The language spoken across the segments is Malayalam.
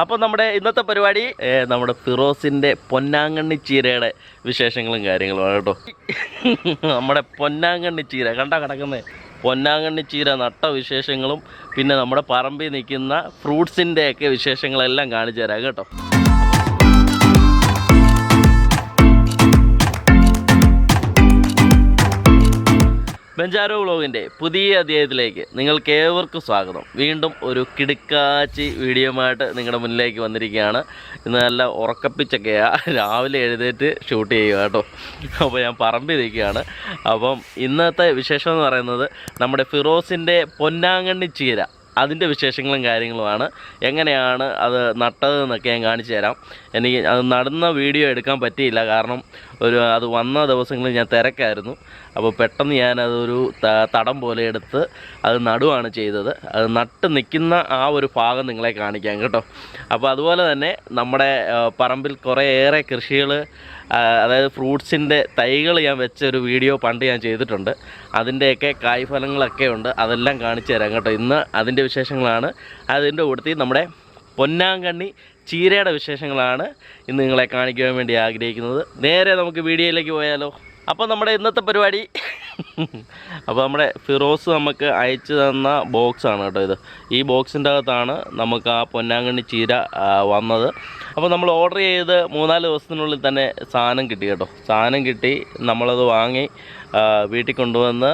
അപ്പോൾ നമ്മുടെ ഇന്നത്തെ പരിപാടി നമ്മുടെ ഫിറോസിന്റെ പൊന്നാങ്കണ്ണി ചീരയുടെ വിശേഷങ്ങളും കാര്യങ്ങളുമാണ് കേട്ടോ. നമ്മുടെ പൊന്നാങ്കണ്ണി ചീര കണ്ടാ കിടക്കുന്നത് പൊന്നാങ്കണ്ണി ചീര നട്ട വിശേഷങ്ങളും പിന്നെ നമ്മുടെ പറമ്പിൽ നിൽക്കുന്ന ഫ്രൂട്ട്സിന്റെയൊക്കെ വിശേഷങ്ങളെല്ലാം കാണിച്ചു തരാം കേട്ടോ. ബെഞ്ചാരോ വ്ളോഗിന്റെ പുതിയ അധ്യായത്തിലേക്ക് നിങ്ങൾക്ക് ഏവർക്കും സ്വാഗതം. വീണ്ടും ഒരു കിടുക്കാച്ചി വീഡിയോയുമായിട്ട് നിങ്ങളുടെ മുന്നിലേക്ക് വന്നിരിക്കുകയാണ്. ഇന്ന് നല്ല ഉറക്കപ്പിച്ചൊക്കെയാണ് രാവിലെ എഴുന്നേറ്റ് ഷൂട്ട് ചെയ്യുക കേട്ടോ. അപ്പോൾ ഞാൻ പറമ്പിരിക്കുകയാണ് അപ്പം ഇന്നത്തെ വിശേഷം എന്ന് പറയുന്നത് നമ്മുടെ ഫിറോസിന്റെ പൊന്നാങ്കണ്ണി ചീര. അതിന്റെ വിശേഷങ്ങളും കാര്യങ്ങളുമാണ്. എങ്ങനെയാണ് അത് നട്ടതെന്നൊക്കെ ഞാൻ കാണിച്ചു തരാം. എനിക്ക് അത് നടന്ന വീഡിയോ എടുക്കാൻ പറ്റിയില്ല. കാരണം ഒരു അത് വന്ന ദിവസങ്ങളിൽ ഞാൻ തിരക്കായിരുന്നു. അപ്പോൾ പെട്ടെന്ന് ഞാൻ അതൊരു തടം പോലെ എടുത്ത് അത് നടുവാണ് ചെയ്തത്. അത് നട്ട് നിൽക്കുന്ന ആ ഒരു ഭാഗം നിങ്ങളെ കാണിക്കാം കേട്ടോ. അപ്പോൾ അതുപോലെ തന്നെ നമ്മുടെ പറമ്പിൽ കുറേയേറെ കൃഷികൾ അതായത് ഫ്രൂട്ട്സിന്റെ തൈകൾ ഞാൻ വെച്ച ഒരു വീഡിയോ പണ്ട് ഞാൻ ചെയ്തിട്ടുണ്ട്. അതിന്റെയൊക്കെ കായ്ഫലങ്ങളൊക്കെ ഉണ്ട്. അതെല്ലാം കാണിച്ചു തരാം കേട്ടോ. ഇന്ന് അതിന്റെ വിശേഷങ്ങളാണ്. അതിന്റെ കൂടുതൽ നമ്മുടെ പൊന്നാങ്കണ്ണി ചീരയുടെ വിശേഷങ്ങളാണ് ഇന്ന് നിങ്ങളെ കാണിക്കാൻ വേണ്ടി ആഗ്രഹിക്കുന്നത്. നേരെ നമുക്ക് വീഡിയോയിലേക്ക് പോയാലോ. അപ്പോൾ നമ്മുടെ ഇന്നത്തെ പരിപാടി അപ്പോൾ നമ്മുടെ ഫിറോസ് നമുക്ക് അയച്ചു തന്ന ബോക്സാണ് കേട്ടോ ഇത്. ഈ ബോക്സിന്റെ അകത്താണ് നമുക്ക് ആ പൊന്നാങ്കണ്ണി ചീര വന്നത്. അപ്പോൾ നമ്മൾ ഓർഡർ ചെയ്ത് മൂന്നാൽ ദിവസത്തിനുള്ളിൽ തന്നെ സാധനം കിട്ടി കേട്ടോ. സാധനം കിട്ടി നമ്മളത് വാങ്ങി വീട്ടിൽ കൊണ്ടുവന്ന്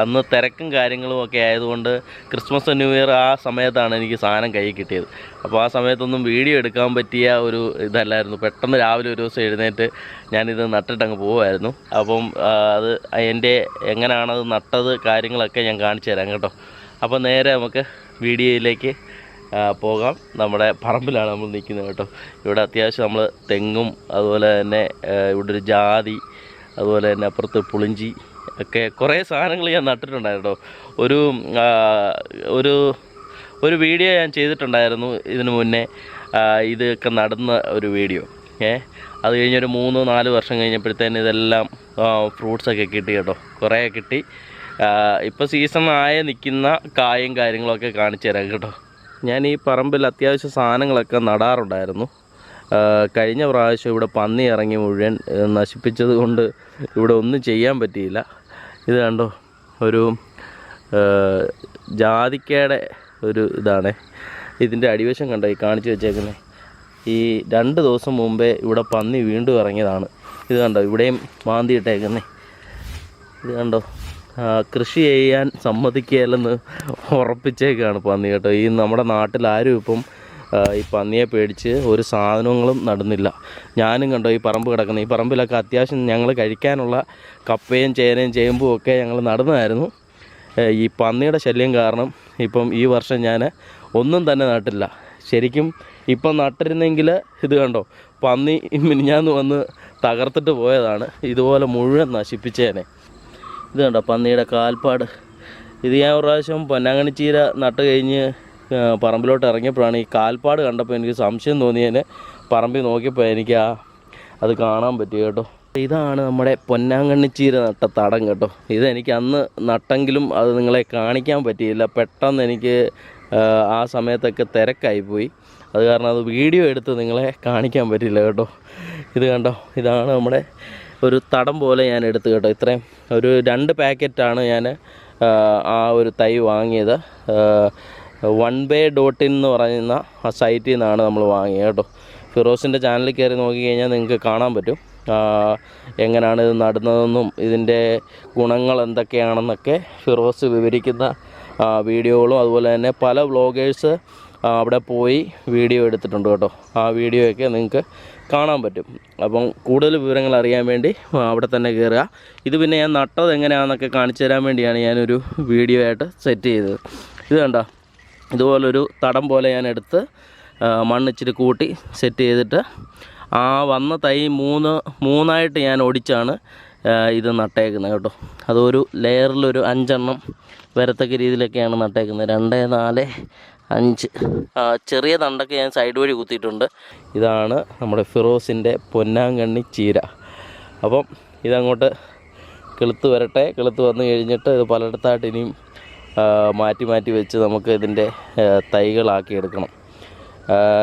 അന്ന് തിരക്കും കാര്യങ്ങളും ഒക്കെ ആയതുകൊണ്ട് ക്രിസ്മസ് ന്യൂ ഇയർ ആ സമയത്താണ് എനിക്ക് സാധനം കയ്യിൽ കിട്ടിയത്. അപ്പോൾ ആ സമയത്തൊന്നും വീഡിയോ എടുക്കാൻ പറ്റിയ ഒരു ഇതല്ലായിരുന്നു. പെട്ടെന്ന് രാവിലെ ഒരു ദിവസം എഴുന്നേറ്റ് ഞാനിത് നട്ടിട്ടങ്ങ് പോകുമായിരുന്നു അപ്പം അത് എന്റെ എങ്ങനെയാണത് നട്ടത് കാര്യങ്ങളൊക്കെ ഞാൻ കാണിച്ചു തരാം കേട്ടോ. അപ്പോൾ നേരെ നമുക്ക് വീഡിയോയിലേക്ക് പോകാം. നമ്മുടെ പറമ്പിലാണ് നമ്മൾ നിൽക്കുന്നത് കേട്ടോ. ഇവിടെ അത്യാവശ്യം നമ്മൾ തെങ്ങും അതുപോലെ തന്നെ ഇവിടെ ഒരു ജാതി അതുപോലെ തന്നെ അപ്പുറത്ത് പുളിഞ്ചി ഒക്കെ കുറേ സാധനങ്ങൾ ഞാൻ നട്ടിട്ടുണ്ടായിരുന്നു ഒരു ഒരു ഒരു വീഡിയോ ഞാൻ ചെയ്തിട്ടുണ്ടായിരുന്നു ഇതിനു മുന്നേ. ഇതൊക്കെ നടന്ന ഒരു വീഡിയോ. ഏ അത് കഴിഞ്ഞൊരു മൂന്ന് നാല് വർഷം കഴിഞ്ഞപ്പോഴത്തേന് ഇതെല്ലാം ഫ്രൂട്ട്സൊക്കെ കിട്ടി കേട്ടോ. കുറേ കിട്ടി. ഇപ്പോൾ സീസൺ ആയ നിൽക്കുന്ന കായും കാര്യങ്ങളൊക്കെ കാണിച്ചു തരാം കേട്ടോ. ഞാൻ ഈ പറമ്പിൽ അത്യാവശ്യം സാധനങ്ങളൊക്കെ നടാറുണ്ടായിരുന്നു. കഴിഞ്ഞ പ്രാവശ്യം ഇവിടെ പന്നി ഇറങ്ങി മുഴുവൻ നശിപ്പിച്ചത് കൊണ്ട് ഇവിടെ ഒന്നും ചെയ്യാൻ പറ്റിയില്ല. ഇത് കണ്ടോ? ഒരു ജാതിക്കയുടെ ഒരു ഇതാണ്. ഇതിന്റെ അടിവശം കണ്ടോ? ഈ കാണിച്ചു വെച്ചേക്കുന്നത് ഈ രണ്ട് ദിവസം മുമ്പേ ഇവിടെ പന്നി വീണ്ടും ഇറങ്ങിയതാണ്. ഇത് കണ്ടോ? ഇവിടെയും മാന്തി ഇട്ടേക്കുന്നേ. ഇത് കണ്ടോ? കൃഷി ചെയ്യാൻ സമ്മതിക്കുകയല്ലെന്ന് ഉറപ്പിച്ചേക്കാണ് പന്നി കേട്ടോ. ഈ നമ്മുടെ നാട്ടിൽ ആരും ഇപ്പം ഈ പന്നിയെ പേടിച്ച് ഒരു സാധനങ്ങളും നടുന്നില്ല. ഞാനും കണ്ടോ ഈ പറമ്പ് കിടക്കുന്നത്. ഈ പറമ്പിലൊക്കെ അത്യാവശ്യം ഞങ്ങൾ കഴിക്കാനുള്ള കപ്പയും ചേനയും ചേമ്പും ഒക്കെ ഞങ്ങൾ നടന്നതായിരുന്നു. ഈ പന്നിയുടെ ശല്യം കാരണം ഇപ്പം ഈ വർഷം ഞാൻ ഒന്നും തന്നെ നട്ടില്ല. ശരിക്കും ഇപ്പം നട്ടിരുന്നെങ്കിൽ ഇത് കണ്ടോ പന്നി മിനിഞ്ഞാന്ന് വന്ന് തകർത്തിട്ട് പോയതാണ്. ഇതുപോലെ മുഴുവൻ നശിപ്പിച്ചേനെ. ഇത് കണ്ടോ പന്നിയുടെ കാൽപ്പാട്. ഇത് ഞാൻ ഒരു പ്രാവശ്യം പൊന്നാങ്ങണി ചീര നട്ട് കഴിഞ്ഞ് പറമ്പിലോട്ട് ഇറങ്ങിയപ്പോഴാണ് ഈ കാൽപ്പാട് കണ്ടപ്പോൾ എനിക്ക് സംശയം തോന്നിയതിന് പറമ്പിൽ നോക്കിയപ്പോൾ എനിക്ക് ആ അത് കാണാൻ പറ്റി കേട്ടോ. ഇതാണ് നമ്മുടെ പൊന്നാങ്കണ്ണി ചീര നട്ട തടം കേട്ടോ. ഇതെനിക്ക് അന്ന് നട്ടെങ്കിലും അത് നിങ്ങളെ കാണിക്കാൻ പറ്റിയില്ല. പെട്ടെന്ന് എനിക്ക് ആ, സമയത്തൊക്കെ തിരക്കായിപ്പോയി അത് കാരണം അത് വീഡിയോ എടുത്ത് നിങ്ങളെ കാണിക്കാൻ പറ്റില്ല കേട്ടോ. ഇത് കണ്ടോ? ഇതാണ് നമ്മുടെ ഒരു തടം പോലെ ഞാൻ എടുത്തു കേട്ടോ. ഇത്രയും ഒരു രണ്ട് പാക്കറ്റാണ് ഞാൻ ആ, ഒരു തൈ വാങ്ങിയത്. വൺ ബേ ഡോട്ട് ഇൻ എന്ന് പറയുന്ന ആ സൈറ്റിൽ നിന്നാണ് നമ്മൾ വാങ്ങിയത് കേട്ടോ. ഫിറോസിന്റെ ചാനലിൽ കയറി നോക്കിക്കഴിഞ്ഞാൽ നിങ്ങൾക്ക് കാണാൻ പറ്റും. എങ്ങനെയാണ് ഇത് നടുന്നതെന്നും ഇതിന്റെ ഗുണങ്ങൾ എന്തൊക്കെയാണെന്നൊക്കെ ഫിറോസ് വിവരിക്കുന്ന വീഡിയോകളും അതുപോലെ തന്നെ പല വ്ളോഗേഴ്സ് അവിടെ പോയി വീഡിയോ എടുത്തിട്ടുണ്ട് കേട്ടോ. ആ വീഡിയോയൊക്കെ നിങ്ങൾക്ക് കാണാൻ പറ്റും. അപ്പം കൂടുതൽ വിവരങ്ങൾ അറിയാൻ വേണ്ടി അവിടെ തന്നെ കയറുക ഇത് പിന്നെ ഞാൻ നട്ടത് എങ്ങനെയാണെന്നൊക്കെ കാണിച്ചു തരാൻ വേണ്ടിയാണ് ഞാനൊരു വീഡിയോ ആയിട്ട് സെറ്റ് ചെയ്തത്. ഇത് കണ്ടോ? ഇതുപോലൊരു തടം പോലെ ഞാൻ എടുത്ത് മണ്ണിച്ചിരി മണ്ണ് കൂട്ടി സെറ്റ് ചെയ്തിട്ട് ആ വന്ന തൈ മൂന്ന് മൂന്നായിട്ട് ഞാൻ ഒടിച്ചാണ് ഇത് നട്ടേക്കുന്നത് കേട്ടോ. അതൊരു ലെയറിലൊരു അഞ്ചെണ്ണം വരത്തക്ക രീതിയിലൊക്കെയാണ് നട്ടേക്കുന്നത്. രണ്ട് നാല് അഞ്ച്. ചെറിയ തണ്ടൊക്കെ ഞാൻ സൈഡ് വഴി കുത്തിയിട്ടുണ്ട്. ഇതാണ് നമ്മുടെ ഫിറോസിന്റെ പൊന്നാങ്കണ്ണി ചീര. അപ്പം ഇതങ്ങോട്ട് കിളുത്ത് വരട്ടെ. കിളുത്ത് വന്നു കഴിഞ്ഞിട്ട് ഇത് പലയിടത്തായിട്ട് ഇനിയും മാറ്റി മാറ്റി വെച്ച് നമുക്ക് ഇതിന്റെ തൈകളാക്കി എടുക്കണം.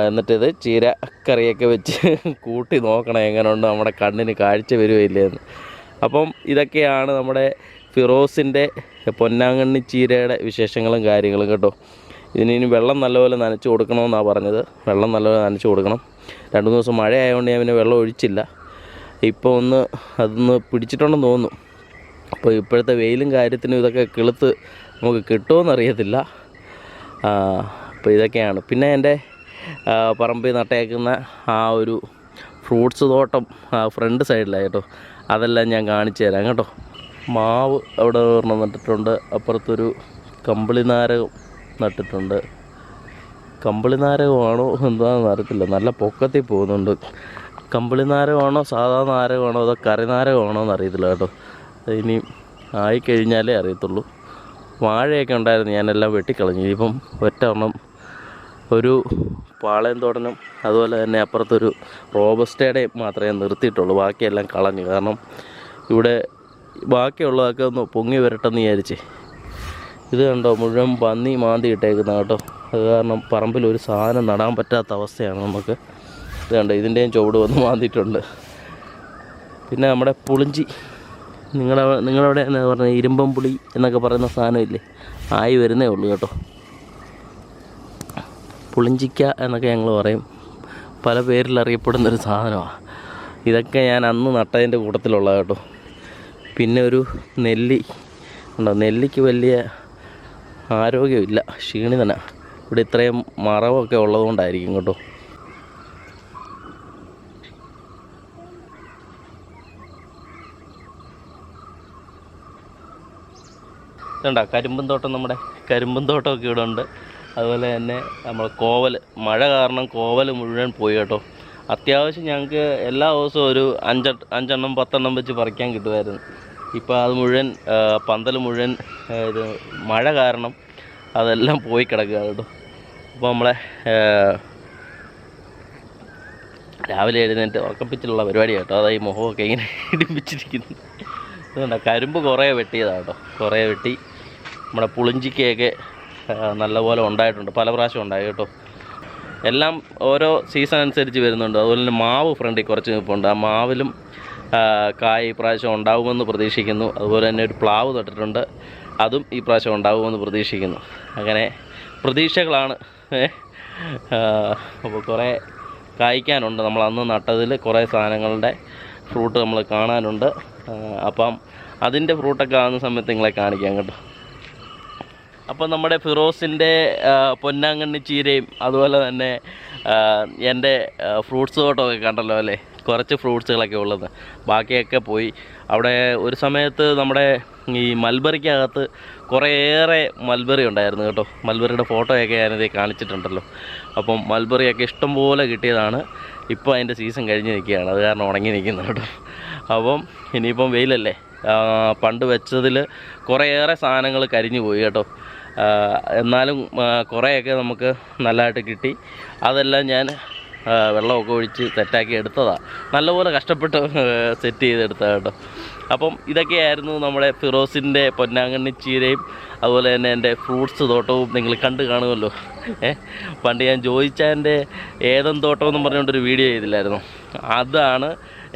എന്നിട്ടിത് ചീര കറിയൊക്കെ വെച്ച് കൂട്ടി നോക്കണം എങ്ങനെയുണ്ട് നമ്മുടെ കണ്ണിന് കാഴ്ച വരുമില്ലേ എന്ന്. അപ്പം ഇതൊക്കെയാണ് നമ്മുടെ ഫിറോസിന്റെ പൊന്നാങ്കണ്ണി ചീരയുടെ വിശേഷങ്ങളും കാര്യങ്ങളും കേട്ടോ. ഇനി വെള്ളം നല്ലപോലെ നനച്ച് കൊടുക്കണമെന്നാണ് പറഞ്ഞത്. വെള്ളം നല്ലപോലെ നനച്ച് കൊടുക്കണം. രണ്ട് മൂന്ന് ദിവസം മഴ ആയതുകൊണ്ട് ഞാൻ പിന്നെ വെള്ളം ഒഴിച്ചില്ല. ഇപ്പോൾ ഒന്ന് അതൊന്ന് പിടിച്ചിട്ടുണ്ടെന്ന് തോന്നുന്നു. അപ്പോൾ ഇപ്പോഴത്തെ വെയിലും കാര്യത്തിനും ഇതൊക്കെ കിളുത്ത് നമുക്ക് കിട്ടുമെന്നറിയത്തില്ല അപ്പോൾ ഇതൊക്കെയാണ്. പിന്നെ എന്റെ പറമ്പിൽ നട്ടേക്കുന്ന ആ ഒരു ഫ്രൂട്ട്സ് തോട്ടം ഫ്രണ്ട് സൈഡിലാണ് കേട്ടോ. അതെല്ലാം ഞാൻ കാണിച്ചു തരാം കേട്ടോ. മാവ് അവിടെ നട്ടിട്ടുണ്ട്. അപ്പുറത്തൊരു കമ്പിളി നാരകം നട്ടിട്ടുണ്ട്. കമ്പിളി നാരകമാണോ എന്താണെന്ന് അറിയത്തില്ല. നല്ല പൊക്കത്തിൽ പോകുന്നുണ്ട്. കമ്പിളി നാരകമാണോ സാധാ നാരകമാണോ അതോ കറി നാരകമാണോ എന്ന് അറിയത്തില്ല കേട്ടോ. ഇനി ആയിക്കഴിഞ്ഞാലേ അറിയത്തുള്ളൂ. വാഴയൊക്കെ ഉണ്ടായിരുന്നു ഞാനെല്ലാം വെട്ടിക്കളഞ്ഞു. ഇപ്പം ഒറ്റ എണ്ണം ഒരു പാളയം തോടനും അതുപോലെ തന്നെ അപ്പുറത്തൊരു റോബസ്റ്റേടെ മാത്രമേ നിർത്തിയിട്ടുള്ളൂ. ബാക്കിയെല്ലാം കളഞ്ഞു. കാരണം ഇവിടെ ബാക്കിയുള്ളതൊക്കെ ഒന്ന് പൊങ്ങി വരട്ടെന്ന് വിചാരിച്ചേ. ഇത് കണ്ടോ മുഴുവൻ പന്നി മാന്തി ഇട്ടേക്കുന്ന കേട്ടോ. അത് കാരണം പറമ്പിൽ ഒരു സാധനം നടാൻ പറ്റാത്ത അവസ്ഥയാണ് നമുക്ക്. ഇത് കണ്ടോ ഇതിന്റെയും ചുവട് വന്ന് മാന്തിയിട്ടുണ്ട്. പിന്നെ നമ്മുടെ പുളിഞ്ചി. നിങ്ങളുടെ നിങ്ങളവിടെ എന്താ പറഞ്ഞത് ഇരുമ്പം പുളി എന്നൊക്കെ പറയുന്ന സാധനമില്ലേ? ആയി വരുന്നേ ഉള്ളൂ കേട്ടോ. പുളിഞ്ചിക്ക എന്നൊക്കെ ഞങ്ങൾ പറയും. പല പേരിൽ അറിയപ്പെടുന്നൊരു സാധനമാണ് ഇതൊക്കെ ഞാൻ അന്ന് നട്ടതിന്റെ കൂട്ടത്തിലുള്ള കേട്ടോ. പിന്നെ ഒരു നെല്ലി. ഉണ്ടോ നെല്ലിക്ക് വലിയ ആരോഗ്യമില്ല. ക്ഷീണിതന ഇവിടെ ഇത്രയും മറവൊക്കെ ഉള്ളതുകൊണ്ടായിരിക്കും കേട്ടോ. ഇതുണ്ട കരിമ്പും തോട്ടം നമ്മുടെ കരിമ്പും തോട്ടമൊക്കെ ഇവിടെ ഉണ്ട്. അതുപോലെ തന്നെ നമ്മൾ കോവൽ മഴ കാരണം കോവൽ മുഴുവൻ പോയി കേട്ടോ. അത്യാവശ്യം ഞങ്ങൾക്ക് എല്ലാ ദിവസവും ഒരു അഞ്ച അഞ്ചെണ്ണം പത്തെണ്ണം വെച്ച് പറിക്കാൻ കിട്ടുമായിരുന്നു. ഇപ്പോൾ അത് മുഴുവൻ പന്തൽ മുഴുവൻ ഇത് മഴ കാരണം അതെല്ലാം പോയി കിടക്കുക കേട്ടോ. അപ്പോൾ നമ്മളെ രാവിലെ എഴുന്നേറ്റ് ഉറക്കപ്പിച്ചിലുള്ള പരിപാടി കേട്ടോ. ഈ മുഖമൊക്കെ ഇങ്ങനെ ഇടിപ്പിച്ചിരിക്കുന്നു അതുകൊണ്ട് കരിമ്പ് കുറേ വെട്ടിയതാണ് കേട്ടോ. കുറേ വെട്ടി. നമ്മുടെ പുളിഞ്ചിക്കയൊക്കെ നല്ലപോലെ ഉണ്ടായിട്ടുണ്ട്. പല പ്രാവശ്യം ഉണ്ടായി കേട്ടോ. എല്ലാം ഓരോ സീസൺ അനുസരിച്ച് വരുന്നുണ്ട്. അതുപോലെ തന്നെ മാവ് ഫ്രണ്ടിൽ കുറച്ച് നിൽപ്പുണ്ട്. ആ മാവിലും കായ കായ് ഈ പ്രാവശ്യം ഉണ്ടാവുമെന്ന് പ്രതീക്ഷിക്കുന്നു. അതുപോലെ തന്നെ ഒരു പ്ലാവ് നട്ടിട്ടുണ്ട്. അതും ഈ പ്രാവശ്യം ഉണ്ടാകുമെന്ന് പ്രതീക്ഷിക്കുന്നു. അങ്ങനെ പ്രതീക്ഷകളാണ്. അപ്പോൾ കുറേ കായ്ക്കാനുണ്ട്. നമ്മൾ അന്ന് നട്ടതിൽ കുറേ സാധനങ്ങളുടെ ഫ്രൂട്ട് നമ്മൾ കാണാനുണ്ട്. അപ്പം അതിന്റെ ഫ്രൂട്ടൊക്കെ ആകുന്ന സമയത്ത് നിങ്ങളെ കാണിക്കാം കേട്ടോ. അപ്പോൾ നമ്മുടെ ഫിറോസിന്റെ പൊന്നാങ്കണ്ണി ചീരയും അതുപോലെ തന്നെ എന്റെ ഫ്രൂട്ട്സ് തോട്ടമൊക്കെ കണ്ടല്ലോ അല്ലേ? കുറച്ച് ഫ്രൂട്ട്സുകളൊക്കെ ഉള്ളത്. ബാക്കിയൊക്കെ പോയി. അവിടെ ഒരു സമയത്ത് നമ്മുടെ ഈ മൽബറിക്കകത്ത് കുറേയേറെ മൽബറി ഉണ്ടായിരുന്നു കേട്ടോ. മൽബറിയുടെ ഫോട്ടോയൊക്കെ ഞാനിത് കാണിച്ചിട്ടുണ്ടല്ലോ. അപ്പം മൽബറിയൊക്കെ ഇഷ്ടംപോലെ കിട്ടിയതാണ്. ഇപ്പോൾ അതിന്റെ സീസൺ കഴിഞ്ഞ് നിൽക്കുകയാണ് അത് കാരണം ഉണങ്ങി നിൽക്കുന്നു കേട്ടോ. അപ്പം ഇനിയിപ്പം വെയിലല്ലേ? പണ്ട് വെച്ചതിൽ കുറേയേറെ സാധനങ്ങൾ കരിഞ്ഞു പോയി കേട്ടോ. എന്നാലും കുറേയൊക്കെ നമുക്ക് നല്ലതായിട്ട് കിട്ടി. അതെല്ലാം ഞാൻ വെള്ളമൊക്കെ ഒഴിച്ച് സെറ്റാക്കി എടുത്തതാണ് നല്ലപോലെ കഷ്ടപ്പെട്ട് സെറ്റ് ചെയ്തെടുത്തതാണ് കേട്ടോ. അപ്പം ഇതൊക്കെയായിരുന്നു നമ്മുടെ ഫിറോസിന്റെ പൊന്നാങ്കണ്ണി ചീരയും അതുപോലെ തന്നെ എന്റെ ഫ്രൂട്ട്സ് തോട്ടവും നിങ്ങൾ കണ്ടു കാണുമല്ലോ. ഏ പണ്ട് ഞാൻ ജോയിച്ചാന്റെ ഏതം തോട്ടം എന്നും പറഞ്ഞുകൊണ്ടൊരു വീഡിയോ ചെയ്തില്ലായിരുന്നു. അതാണ്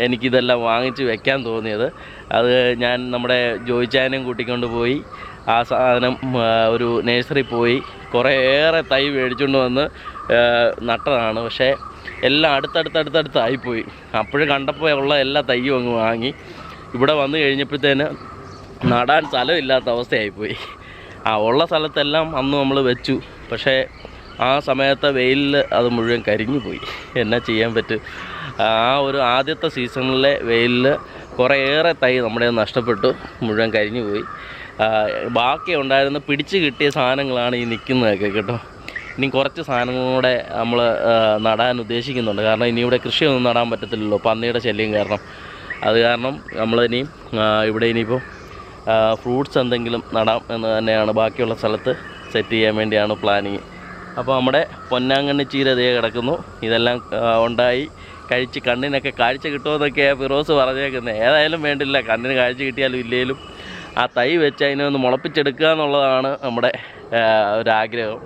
എനിക്കിതെല്ലാം വാങ്ങിച്ച് വെക്കാൻ തോന്നിയത്. അത് ഞാൻ നമ്മുടെ ജോയിച്ചാനും കൂട്ടിക്കൊണ്ട് പോയി ആ സാധനം ഒരു നേഴ്സറി പോയി കുറേയേറെ തൈ മേടിച്ചുകൊണ്ട് വന്ന് നട്ടതാണ്. പക്ഷേ എല്ലാം അടുത്തടുത്തടുത്തടുത്തായിപ്പോയി. അപ്പോഴും കണ്ടപ്പോൾ ഉള്ള എല്ലാ തൈയും അങ്ങ് വാങ്ങി. ഇവിടെ വന്നു കഴിഞ്ഞപ്പോഴത്തേന് നടാൻ സ്ഥലമില്ലാത്ത അവസ്ഥയായിപ്പോയി. ആ ഉള്ള സ്ഥലത്തെല്ലാം അന്ന് നമ്മൾ വെച്ചു. പക്ഷേ ആ സമയത്തെ വെയിലിൽ അത് മുഴുവൻ കരിഞ്ഞു പോയി എന്നാ ചെയ്യാൻ പറ്റും? ആ ഒരു ആദ്യത്തെ സീസണിലെ വെയിലിൽ കുറേയേറെ തൈ നമ്മുടെ നഷ്ടപ്പെട്ടു. മുഴുവൻ കരിഞ്ഞു പോയി ബാക്കി ഉണ്ടായിരുന്ന പിടിച്ച് കിട്ടിയ സാധനങ്ങളാണ് ഈ നിൽക്കുന്നതൊക്കെ കേട്ടോ. ഇനി കുറച്ച് സാധനങ്ങളും കൂടെ നമ്മൾ നടാൻ ഉദ്ദേശിക്കുന്നുണ്ട്. കാരണം ഇനി ഇവിടെ കൃഷിയൊന്നും നടാൻ പറ്റത്തില്ലല്ലോ. പന്നിയുടെ ശല്യം കാരണം. അത് കാരണം ആ, ഇവിടെ ഇനിയിപ്പോൾ ഫ്രൂട്ട്സ് എന്തെങ്കിലും നടാം എന്ന് തന്നെയാണ് ബാക്കിയുള്ള സ്ഥലത്ത് സെറ്റ് ചെയ്യാൻ വേണ്ടിയാണ് പ്ലാനിങ് അപ്പോൾ നമ്മുടെ പൊന്നാങ്കണ്ണി ചീര ഇതേ കിടക്കുന്നു. ഇതെല്ലാം ഉണ്ടായി. കഴിച്ച് കണ്ണിനൊക്കെ കാഴ്ച കിട്ടുമെന്നൊക്കെയാണ് ഫിറോസ് പറഞ്ഞേക്കുന്നത് ഏതായാലും വേണ്ടില്ല. കണ്ണിന് കാഴ്ച കിട്ടിയാലും ഇല്ലെങ്കിലും ആ തൈ വെച്ച് അതിനെ ഒന്ന് മുളപ്പിച്ചെടുക്കുക എന്നുള്ളതാണ് നമ്മുടെ ഒരാഗ്രഹം.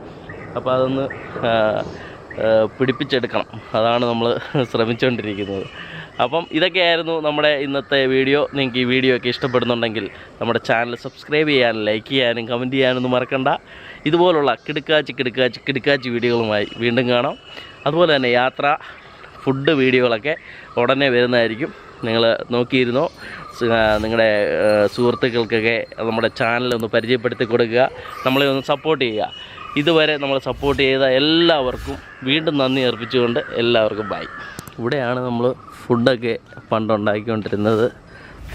അപ്പോൾ അതൊന്ന് പിടിപ്പിച്ചെടുക്കണം. അതാണ് നമ്മൾ ശ്രമിച്ചുകൊണ്ടിരിക്കുന്നത് അപ്പം ഇതൊക്കെയായിരുന്നു നമ്മുടെ ഇന്നത്തെ വീഡിയോ. നിങ്ങൾക്ക് ഈ വീഡിയോ ഒക്കെ ഇഷ്ടപ്പെടുന്നുണ്ടെങ്കിൽ നമ്മുടെ ചാനൽ സബ്സ്ക്രൈബ് ചെയ്യാനും ലൈക്ക് ചെയ്യാനും കമന്റ് ചെയ്യാനൊന്നും മറക്കണ്ട. ഇതുപോലുള്ള കിടുക്കാച്ചി കിടുക്കാച്ചി കിടുക്കാച്ചി വീഡിയോകളുമായി വീണ്ടും കാണാം. അതുപോലെ തന്നെ യാത്ര ഫുഡ് വീഡിയോകളൊക്കെ ഉടനെ വരുന്നതായിരിക്കും. നിങ്ങൾ നോക്കിയിരുന്നോ? നിങ്ങളുടെ സുഹൃത്തുക്കൾക്കൊക്കെ നമ്മുടെ ചാനൽ ഒന്ന് പരിചയപ്പെടുത്തി കൊടുക്കുക. നമ്മളെ ഒന്ന് സപ്പോർട്ട് ചെയ്യുക. ഇതുവരെ നമ്മൾ സപ്പോർട്ട് ചെയ്ത എല്ലാവർക്കും വീണ്ടും നന്ദി അർപ്പിച്ചുകൊണ്ട് എല്ലാവർക്കും ബൈ ഇവിടെയാണ് നമ്മൾ ഫുഡൊക്കെ പണ്ട് ഉണ്ടാക്കിക്കൊണ്ടിരുന്നത്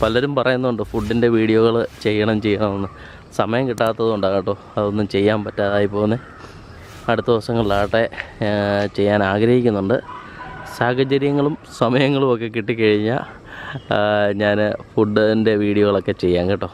പലരും പറയുന്നുണ്ട് ഫുഡിന്റെ വീഡിയോകൾ ചെയ്യണം ചെയ്യണമെന്ന്. സമയം കിട്ടാത്തത് കൊണ്ടാണ് കേട്ടോ അതൊന്നും ചെയ്യാൻ പറ്റാതായി പോകുന്നത് അടുത്ത ദിവസങ്ങളിലാകട്ടെ ചെയ്യാൻ ആഗ്രഹിക്കുന്നുണ്ട്. സാഹചര്യങ്ങളും സമയങ്ങളും ഒക്കെ കിട്ടിക്കഴിഞ്ഞാൽ ഞാൻ ഫുഡിന്റെ വീഡിയോകളൊക്കെ ചെയ്യാം കേട്ടോ.